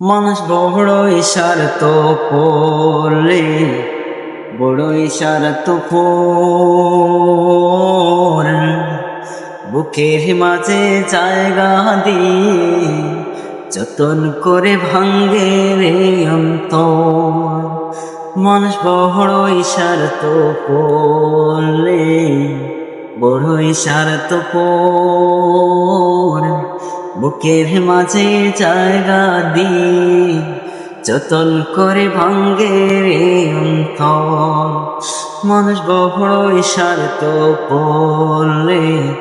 মানুষ বড় বড়ই স্বার্থ পড়লে বড়ই স্বার্থ পর বুকের মাঝে জায়গা দিয়ে যতন করে ভাঙ্গে রে অন্তর। মানুষ বড়ই স্বার্থ পড়লে বড়ই স্বার্থ পর বুকের মাঝে জায়গা দিয়ে যতন করে ভাঙ্গে রে অন্তর। মানুষ বড়ই স্বার্থ পড়লে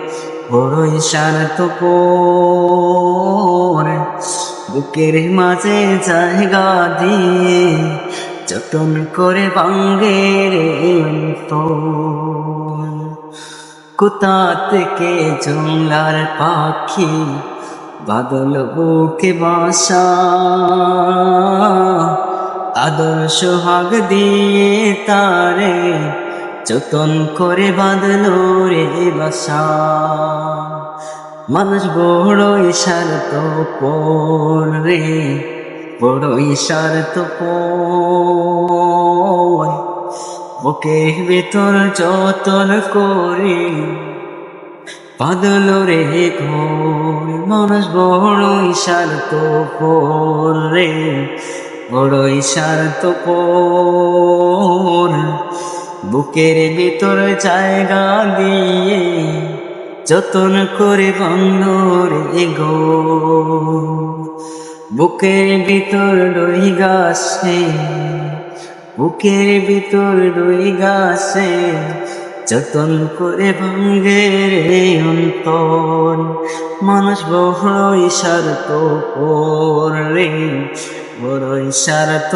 বড়ই স্বার্থ পর বুকের মাঝে জায়গা দিয়ে, যতন করে ভাঙ্গে রে অন্তর। কোথা থেকে জংলার পাখি বাদল বুকে বাসা। আদর সোহাগ দিয়ে তারে যতন করে বাঁধলো রে বাসা। মানুষ বড়ই স্বার্থ পরে বড়ই স্বার্থ পর বুকের ভেতর যতন করে পাদল রে ঘোর মানুষ বড়ই স্বার্থ রে। বড়ই স্বার্থ বুকের ভিতর জায়গা দিয়ে যতন করে বন্ধ রে গো বুকের ভিতর রই গাছে, বুকের ভিতর রই গাছে যতন করে ভাঙ্গে রে অন্তর মানুষ তো পোর রে বড়ই স্বার্থ